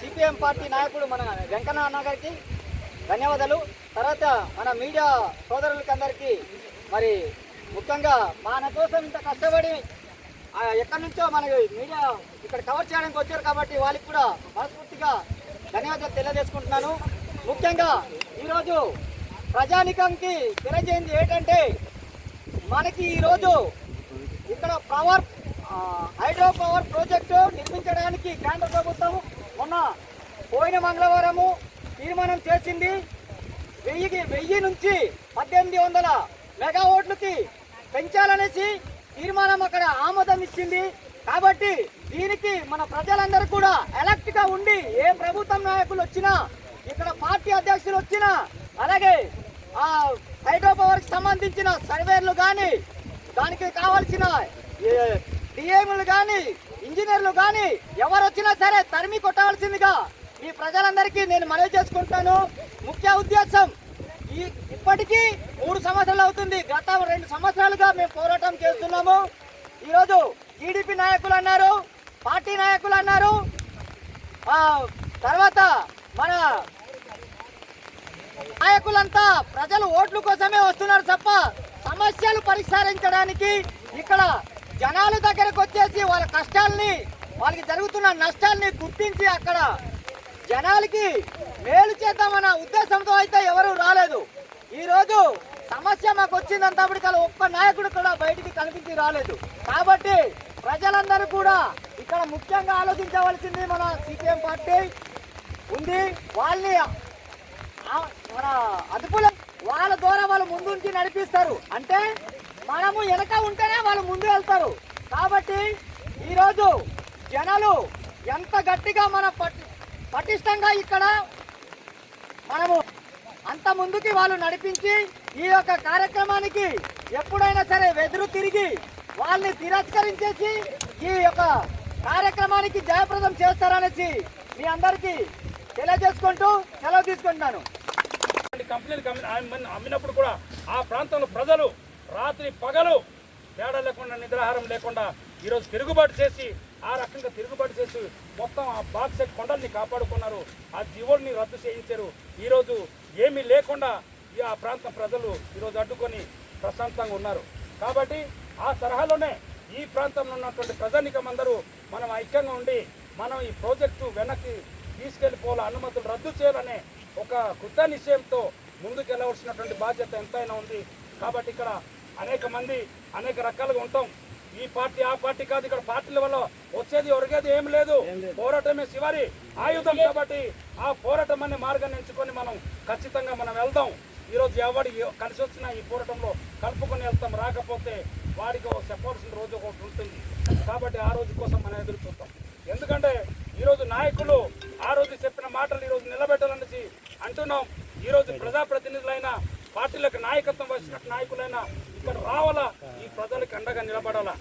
CPM party నాయకుడు మన వెంకన్న అన్న గారికి ధన్యవాదాలు. తర్వాత మన మీడియా సోదరులకి అందరికీ మరి ముఖ్యంగా మన కోసం ఇంత కష్టపడి ఎక్కడి నుంచో మనకి మీడియా ఇక్కడ కవర్ చేయడానికి వచ్చారు కాబట్టి వాళ్ళకి కూడా మనస్ఫూర్తిగా ధన్యవాదాలు తెలియజేసుకుంటున్నాను. ముఖ్యంగా ఈరోజు ప్రజానికంకి తెలియజేయింది ఏంటంటే మనకి ఈరోజు ఇక్కడ పవర్ హైడ్రో పవర్ ప్రాజెక్టు నిర్మించడానికి కేంద్ర ప్రభుత్వం మొన్న పోయిన మంగళవారము తీర్మానం చేసింది. వెయ్యికి వెయ్యి నుంచి పద్దెనిమిది వందల మెగా ఓట్లకి పెంచాలనేసి తీర్మానం అక్కడ ఆమోదం ఇచ్చింది. కాబట్టి దీనికి మన ప్రజలందరూ కూడా ఎలక్ట్గా ఉండి ఏ ప్రభుత్వం నాయకులు వచ్చినా ఇక్కడ పార్టీ అధ్యక్షులు వచ్చినా అలాగే ఆ హైడ్రో పవర్కి సంబంధించిన సర్వేర్లు కానీ దానికి కావాల్సిన డిఎంలు కానీ ఇంజనీర్లు కానీ ఎవరు వచ్చినా సరే తరిమి కొట్టవలసిందిగా ఈ ప్రజలందరికీ నేను మనవి చేసుకుంటాను. ముఖ్య ఉద్దేశం ఈ ఇప్పటికీ మూడు సంవత్సరాలు అవుతుంది. గత రెండు సంవత్సరాలుగా మేము పోరాటం చేస్తున్నాము. ఈరోజు టీడీపీ నాయకులు అన్నారు పార్టీ నాయకులు అన్నారు. తర్వాత మన నాయకులంతా ప్రజలు ఓట్ల కోసమే వస్తున్నారు తప్ప సమస్యలు పరిష్కరించడానికి ఇక్కడ జనాల దగ్గరకు వచ్చేసి వాళ్ళ కష్టాల్ని వాళ్ళకి జరుగుతున్న నష్టాల్ని గుర్తించి అక్కడ జనాలకి మేలు చేద్దామన్న ఉద్దేశంతో అయితే ఎవరు రాలేదు. ఈరోజు సమస్య మాకు వచ్చిందంతప్పటికల్లా ఒక్క నాయకుడు కూడా బయటికి కనిపించి రాలేదు. కాబట్టి ప్రజలందరూ కూడా ఇక్కడ ముఖ్యంగా ఆలోచించవలసింది మన సిపిఎం పార్టీ ఉంది. వాళ్ళని మన అదుపులో వాళ్ళ ద్వారా వాళ్ళు ముందుంచి నడిపిస్తారు. అంటే మనము వెనక ఉంటేనే వాళ్ళు ముందు వెళ్తారు. కాబట్టి ఈరోజు జనాలు ఎంత గట్టిగా మన పట్- పటిష్టంగా ఇక్కడ మనము అంత ముందుకి వాళ్ళు నడిపించి ఈ యొక్క కార్యక్రమానికి ఎప్పుడైనా సరే వెదురు తిరిగి వాళ్ళని తిరస్కరించేసి ఈ యొక్క కార్యక్రమానికి జయప్రదం చేస్తారనేసి మీ అందరికీ తెలియజేసుకుంటూ సెలవు తీసుకుంటున్నాను. కంపెనీలు అమ్మినప్పుడు కూడా ఆ ప్రాంతంలో ప్రజలు రాత్రి పగలు తేడా లేకుండా నిద్రాహారం లేకుండా ఈరోజు తిరుగుబాటు చేసి ఆ రకంగా తిరుగుబాటు చేసి మొత్తం ఆ బాక్సెట్ కొండల్ని కాపాడుకున్నారు. ఆ జీవుల్ని రద్దు చేయించారు. ఈరోజు ఏమీ లేకుండా ఈ ఆ ప్రాంతం ప్రజలు ఈరోజు అడ్డుకొని ప్రశాంతంగా ఉన్నారు. కాబట్టి ఆ తరహాలోనే ఈ ప్రాంతంలో ఉన్నటువంటి ప్రజానికం అందరూ మనం ఐక్యంగా ఉండి మనం ఈ ప్రాజెక్టు వెనక్కి తీసుకెళ్ళిపోవాల అనుమతులు రద్దు చేయాలనే ఒక కృత నిశ్చయంతో ముందుకెళ్ళవలసినటువంటి బాధ్యత ఎంతైనా ఉంది. కాబట్టి ఇక్కడ అనేక మంది అనేక రకాలుగా ఉంటాం. ఈ పార్టీ ఆ పార్టీ కాదు ఇక్కడ పార్టీల వల్ల వచ్చేది ఒరిగేది ఏం లేదు. పోరాటమే శివారి ఆయుధం కాబట్టి ఆ పోరాటం అనే మార్గాన్ని ఎంచుకొని మనం ఖచ్చితంగా మనం వెళ్దాం. ఈరోజు ఎవడి కలిసి వచ్చిన ఈ పోరాటంలో కలుపుకొని వెళ్తాం. రాకపోతే వాడికి ఒక చెప్పవలసిన రోజు ఒకటి ఉంటుంది. కాబట్టి ఆ రోజు కోసం మనం ఎదురు చూస్తాం ఎందుకంటే ఈరోజు నాయకులు ఆ రోజు చెప్పిన మాటలు ఈరోజు నిలబెట్టాలనేసి అంటున్నాం. ఈరోజు ప్రజాప్రతినిధులైన పార్టీలకు నాయకత్వం వచ్చిన నాయకులైనా ఇక్కడ రావాలా? ఈ ప్రజలకు అండగా నిలబడాలా?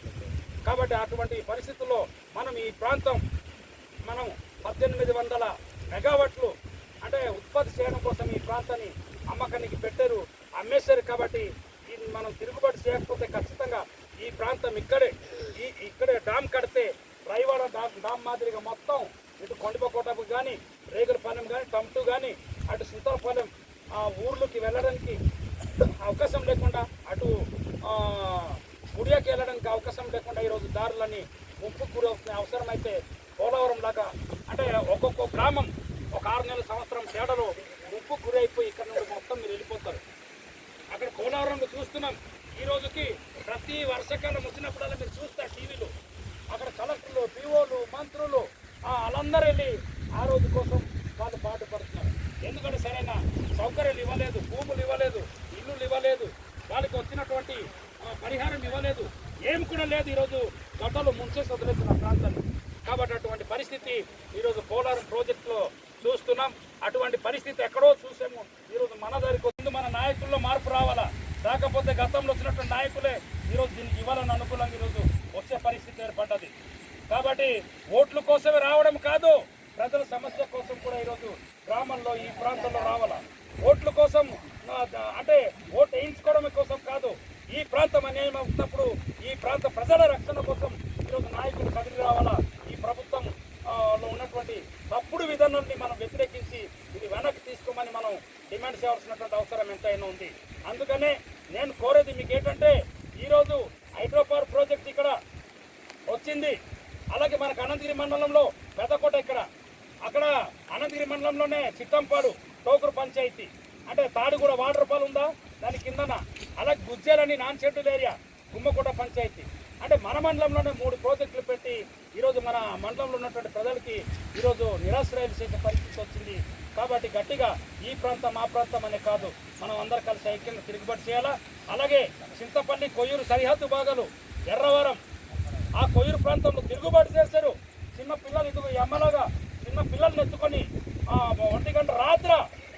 కాబట్టి అటువంటి పరిస్థితుల్లో మనం ఈ ప్రాంతం మనం పద్దెనిమిది వందల మెగావాట్లు అంటే ఉత్పత్తి చేయడం కోసం ఈ ప్రాంతాన్ని అమ్మకానికి పెట్టారు. అమ్మేశారు కాబట్టి ఇది మనం తిరుగుబాటు చేయకపోతే ఖచ్చితంగా ఈ ప్రాంతం ఇక్కడే ఈ ఇక్కడే డామ్ కడితే రైవాడ డామ్ డామ్ మాదిరిగా మొత్తం ఇటు కొండపకోటకు కానీ రేగులపాలెం కానీ టమ్టు కానీ అటు సుంతరపాలెం ఆ ఊర్లోకి వెళ్ళడానికి అవకాశం లేకుండా అటు గుడియాకి వెళ్ళడానికి అవకాశం లేకుండా ఈరోజు దారులని ముంపు గురవుతున్న అవసరం అయితే పోలవరం లాగా అంటే ఒక్కొక్క గ్రామం ఒక ఆరు నెలల సంవత్సరం తేడాలో ముంపు గురైపోయి ఇక్కడ నుండి మొత్తం మీరు వెళ్ళిపోతారు. అక్కడ పోలవరంలో చూస్తున్నాం. ఈ రోజుకి ప్రతి వర్షకాలం వచ్చినప్పుడల్లా మీరు చూస్తారు టీవీలో. అక్కడ కలెక్టర్లు పీఓలు మంత్రులు వాళ్ళందరూ వెళ్ళి ఆ రోజు కోసం వాళ్ళు పాటుపడుతున్నారు ఎందుకంటే సరైన సౌకర్యాలు ఇవ్వలేదు భూములు ఇవ్వలేదు ఇల్లులు ఇవ్వలేదు. వాళ్ళకి వచ్చినటువంటి పరిహారం ఇవ్వలేదు. ఏం కూడా లేదు ఈరోజు. గతంలో ముంచేసి వదిలేసిన ప్రాంతాన్ని కాబట్టి అటువంటి పరిస్థితి ఈరోజు పోలవరం ప్రాజెక్టులో చూస్తున్నాం. అటువంటి పరిస్థితి ఎక్కడో చూసాము. ఈరోజు మన దారికి ముందు మన నాయకుల్లో మార్పు రావాలా? రాకపోతే గతంలో వచ్చినటువంటి నాయకులే ఈరోజు దీనికి ఇవ్వాలని అనుకూలంగా ఈరోజు వచ్చే పరిస్థితి ఏర్పడ్డది. కాబట్టి ఓట్ల కోసమే రావడం కాదు ప్రజల సమస్య కోసం కూడా ఈరోజు గ్రామంలో ఈ ప్రాంతంలో రావాలా? ఓట్ల కోసం అంటే ఓటు వేయించుకోవడం కోసం కాదు ఈ ప్రాంతం అన్యాయం అవుతున్నప్పుడు ఈ ప్రాంత ప్రజల రక్షణ కోసం ఈరోజు నాయకులు కదిలి రావాలా? ఈ ప్రభుత్వం లో ఉన్నటువంటి తప్పుడు విధానాన్ని మనం వ్యతిరేకించి ఇది వెనక్కి తీసుకోమని మనం డిమాండ్ చేయాల్సినటువంటి అవసరం ఎంతైనా ఉంది. అందుకనే నేను కోరేది మీకు ఏంటంటే ఈరోజు హైడ్రోపవర్ ప్రాజెక్ట్ ఇక్కడ వచ్చింది. అలాగే మనకు అనంతగిరి మండలంలో పెద్దకోట ఇక్కడ. అక్కడ అనంతగిరి మండలంలోనే చిట్టంపాడు టోకరు పంచాయతీ. అంటే తాడిగూడ వాటర్ ఫాల్ ఉందా? దాని కిందన. అలాగే గుజ్జేలని non schedule area Gummakota panchayat. అంటే మన మండలంలోనే మూడు ప్రాజెక్టులు పెట్టి ఈరోజు మన మండలంలో ఉన్నటువంటి ప్రజలకి ఈరోజు నిరాశ్రయాలు చేసే పరిస్థితి వచ్చింది. కాబట్టి గట్టిగా ఈ ప్రాంతం ఆ ప్రాంతం అనే కాదు. మనం అందరు కలిసి ఐక్యంగా తిరుగుబాటు చేయాలా? అలాగే చింతపల్లి కొయ్యూరు సరిహద్దు భాగాలు ఎర్రవరం. ఆ కొయ్యూరు ప్రాంతంలో తిరుగుబాటు చేశారు. చిన్న పిల్లలు ఇదిగో ఎమ్మలాగా చిన్న పిల్లల్ని ఎత్తుకొని ఒంటి గంట రాత్ర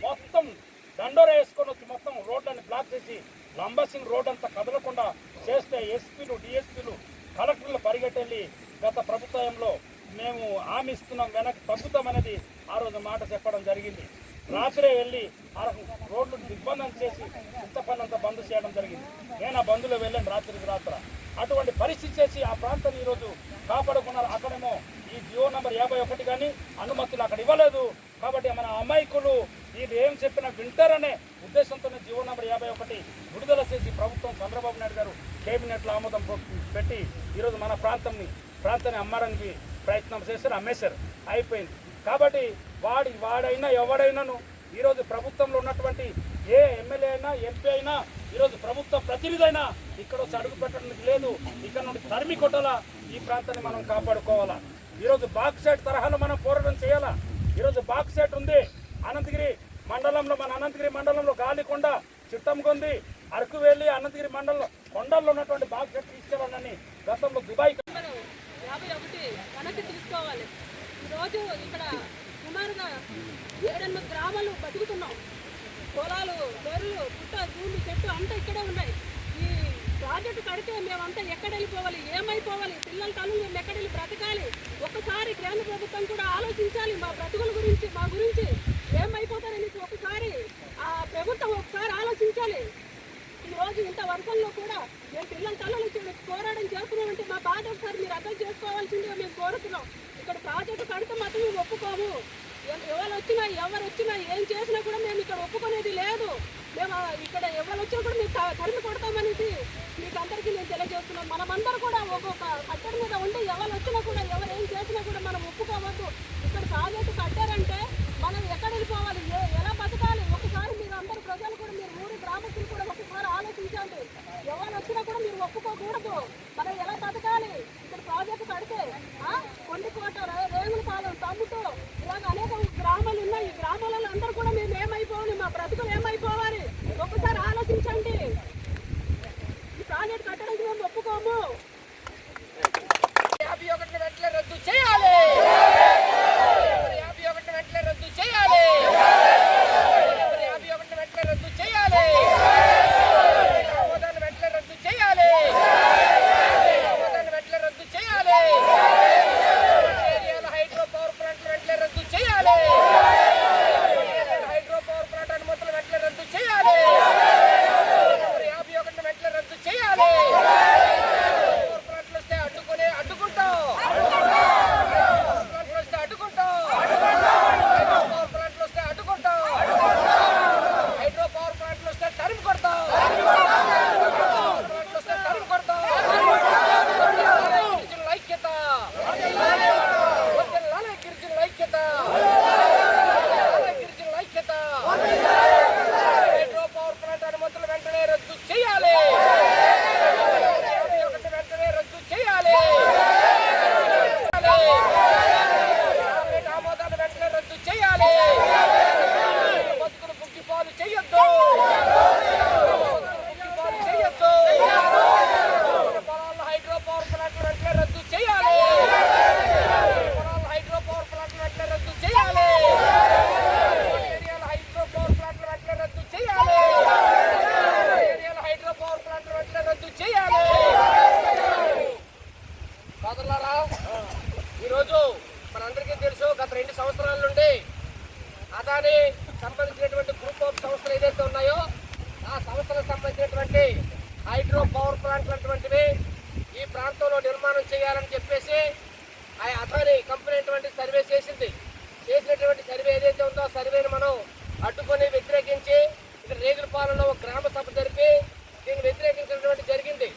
మొత్తం దండోర వేసుకొని వచ్చి మొత్తం రోడ్లని బ్లాక్ చేసి లంబసింగ్ రోడ్ అంతా కదలకుండా చేస్తే ఎస్పీలు డిఎస్పీలు కలెక్టర్లు పరిగెట్టెళ్ళి గత ప్రభుత్వంలో మేము హామీ ఇస్తున్నాం వెనక్కి తగ్గుతామనేది ఆ రోజు మాట చెప్పడం జరిగింది. రాత్రే వెళ్ళి ఆ రోడ్లు దిగ్బంధం చేసి చింతపల్లి అంతా బంద్ చేయడం జరిగింది. నేను ఆ బంధులో వెళ్ళాను రాత్రికి రాత్ర. అటువంటి పరిస్థితి చేసి ఆ ప్రాంతాన్ని ఈరోజు కాపాడుకున్నారు. అక్కడేమో ఈ జియో నంబర్ యాభై ఒకటి కానీ అనుమతులు అక్కడ ఇవ్వలేదు. కాబట్టి మన అమాయకులు వీళ్ళు ఏం చెప్పినా వింటారనే ఉద్దేశంతోనే జియో నంబర్ యాభై ఒకటి విడుదల చేసి ప్రభుత్వం చంద్రబాబు నాయుడు గారు కేబినెట్లో ఆమోదం పెట్టి ఈరోజు మన ప్రాంతంని ప్రాంతాన్ని అమ్మడానికి ప్రయత్నం చేశారు అమ్మేశారు. అయిపోయింది. కాబట్టి వాడి వాడైనా ఎవడైనాను ఈరోజు ప్రభుత్వంలో ఉన్నటువంటి ఏ ఎమ్మెల్యే అయినా ఎంపీ అయినా ఈరోజు ప్రభుత్వ ప్రతినిధి అయినా ఇక్కడ వచ్చి అడుగు పెట్టడానికి లేదు. ఇక్కడ నుండి తరిమి కొట్టాలా? ఈ ప్రాంతాన్ని మనం కాపాడుకోవాలా? ఈరోజు బాక్సైట్ తరహాలో మనం పోరాటం చేయాలా? ఈరోజు బాక్సైట్ ఉంది. అనంతగిరి మండలంలో మన అనంతగిరి మండలంలో గాలికొండ చిట్టంకొంది అరకు వెళ్ళి అనంతగిరి మండలంలో కొండల్లో ఉన్నటువంటి బాక్సైట్ తీసుకెళ్ళాలని గతంలో దుబాయ్ మనం యాభై ఒకటి వెనక్కి తీసుకోవాలి. ఈరోజు ఇక్కడ సుమారుగా ఏడెనిమిది గ్రామాలు బతుకుతున్నాం. పొలాలు బెర్రెలు పుట్ట భూమి చెట్టు అంతా ఇక్కడే ఉన్నాయి. ప్రాజెక్టు కడితే మేమంతా ఎక్కడ వెళ్ళిపోవాలి? ఏమైపోవాలి? పిల్లల తల్లు మేము ఎక్కడ వెళ్ళి బ్రతకాలి? ఒక్కసారి కేంద్ర ప్రభుత్వం కూడా ఆలోచించాలి మా బ్రతుకుల గురించి మా గురించి. ఏమైపోతారని ఒకసారి ఆ ప్రభుత్వం ఒకసారి ఆలోచించాలి. ఈ రోజు ఇంత వర్షంలో కూడా మేము పిల్లల తల్లులు పోరాటం చేస్తున్నామంటే మా బాధ ఒకసారి మీరు అర్థం చేసుకోవాల్సిందిగా మేము కోరుతున్నాం. ఇక్కడ ప్రాజెక్టు కడితే మాత్రం మేము ఒప్పుకోము. ఎవరు వచ్చినా ఎవరు వచ్చినా ఏం చేసినా కూడా మేము ఇక్కడ ఒప్పుకునేది లేదు. మేము ఇక్కడ ఎవరు వచ్చినా కూడా మేము త- తరిమి కొడతామనేసి అందరికీ నేను తెలియజేస్తున్నాను. మనమందరూ కూడా ఒక్కొక్క కట్టడి మీద ఉండి ఎవరు వచ్చినా కూడా ఎవరు ఏం చేసినా కూడా మనం ఒప్పుకోవద్దు. సంబంధించినటువంటి గ్రూప్ ఆఫ్ సంస్థలు ఏదైతే ఉన్నాయో ఆ సంస్థలకు సంబంధించినటువంటి హైడ్రో పవర్ ప్లాంట్లు అటువంటివి ఈ ప్రాంతంలో నిర్మాణం చేయాలని చెప్పేసి ఆ అదాని కంపెనీ అటువంటి సర్వే చేసింది. చేసినటువంటి సర్వే ఏదైతే ఉందో ఆ సర్వేని మనం అడ్డుకొని వ్యతిరేకించి ఇక్కడ రేగులపాలెంలో ఒక గ్రామ సభ జరిపి దీన్ని వ్యతిరేకించినటువంటి జరిగింది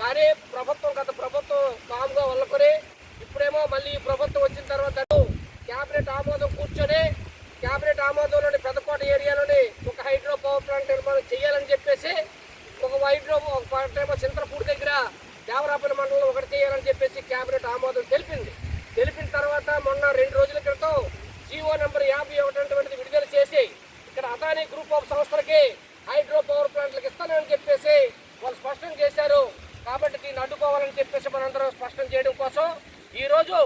కానీ ప్రభుత్వం గత ప్రభుత్వం కామ్గా వల్లకొని ఇప్పుడేమో మళ్ళీ ఈ ప్రభుత్వం వచ్చిన తర్వాత క్యాబినెట్ ఆమోదం కూర్చొని క్యాబినెట్ ఆమోదంలోని పెద్దకోట ఏరియాలోని ఒక హైడ్రో పవర్ ప్లాంట్ నిర్మాణం చేయాలని చెప్పేసి ఒక హైడ్రో ఒక ప్లాంట్ ఏమో చింతలపూడి దగ్గర దేవరాపల్లి మండలంలో ఒకటి చేయాలని చెప్పేసి క్యాబినెట్ ఆమోదం తెలిపింది తెలిపిన తర్వాత మొన్న రెండు రోజుల క్రితం జీవో నెంబర్ విడుదల చేసి ఇక్కడ అదానీ గ్రూప్ ఆఫ్ సంస్థలకి హైడ్రో పవర్ ప్లాంట్లకు ఇస్తానని చెప్పేసి వాళ్ళు స్పష్టం చేశారు. కాబట్టి దీన్ని అడ్డుకోవాలని చెప్పేసి మనందరం స్పష్టం చేయడం కోసం ఈరోజు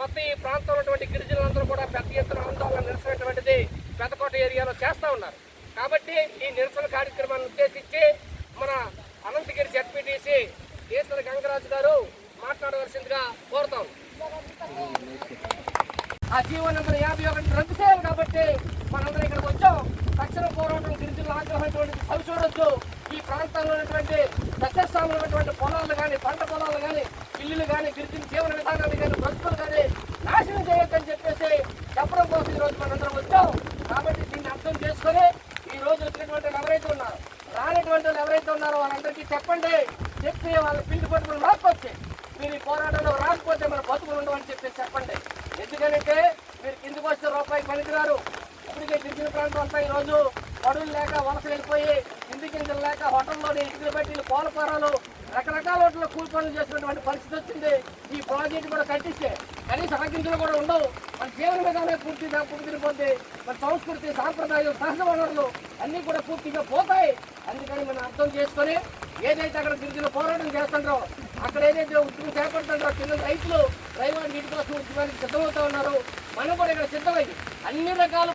మొత్తం ఈ ప్రాంతంలో ఉన్నటువంటి గిరిజనులందరూ కూడా పెద్ద ఎత్తున ఆందోళన నిరసనటువంటిది పెద్దకోట ఏరియాలో చేస్తూ ఉన్నారు. కాబట్టి ఈ నిరసన కార్యక్రమాన్ని ఉద్దేశించి మన అనంతగిరి జడ్పీటీసీ కేసరి గంగరాజు గారు మాట్లాడవలసిందిగా కోరుతాం ఆ జీవో నెంబర్ యాభై ఒకటి రద్దు చేయాలి కాబట్టి మనందరం ఇక్కడికి వచ్చాం. తక్షణ పోరాటం గిరిజనుల ఆగ్రహమైనటువంటి చవి చూడొచ్చు ఈ ప్రాంతంలో ఉన్నటువంటి దశస్థానంలో ఉన్నటువంటి పొలాలు కానీ పంట పొలాలు కానీ ఇల్లులు కానీ గిరిజన జీవన విధానాలు కానీ బ్రతుకులు కానీ నాశనం చేయొద్దని చెప్పేసి చెప్పడం కోసం ఈరోజు మనందరం వచ్చాం. కాబట్టి దీన్ని అర్థం చేసుకొని ఈ రోజు వచ్చినటువంటి ఎవరైతే ఉన్నారు రానటువంటి వాళ్ళు ఎవరైతే ఉన్నారో వాళ్ళందరికీ చెప్పండి. చెప్పి వాళ్ళ పిండి పట్టుకుని రాకపోతే మీరు ఈ పోరాటంలో రాకపోతే మన బతుకులు ఉండవని చెప్పేసి చెప్పండి. ఎందుకంటే మీరు కిందికి వస్తే రూపాయి పనికిరారు. ఇప్పటికే గిరిజన ప్రాంతం అంతా ఈరోజు పడులు లేక వలస వెళ్ళిపోయి ఇంటి గింజలు లేక హోటల్లోని ఇటుకలు పెట్టి పాలపారాలు రకరకాల హోటల్లో కూలి పనులు చేసినటువంటి పరిస్థితి వచ్చింది. ఈ ప్రాజెక్ట్ కూడా కట్టిస్తే కనీస ఆ గింజలు కూడా ఉండవు. మన జీవన విధానం పూర్తిగా పూర్తిపోతే మన సంస్కృతి సాంప్రదాయం సహజ వనరులు అన్నీ కూడా పూర్తిగా పోతాయి. అందుకని మనం అర్థం చేసుకొని ఏదైతే అక్కడ గిరిజన పోరాటం చేస్తుంటారో అక్కడ ఏదైతే ఉద్యమం చేపడుతుంటారో కింద రైతులు రైవాడి నీటి కోసం ఉద్యమానికి సిద్ధమవుతా ఉన్నారు మనం కూడా ఇక్కడ సిద్ధమైంది అన్ని రకాల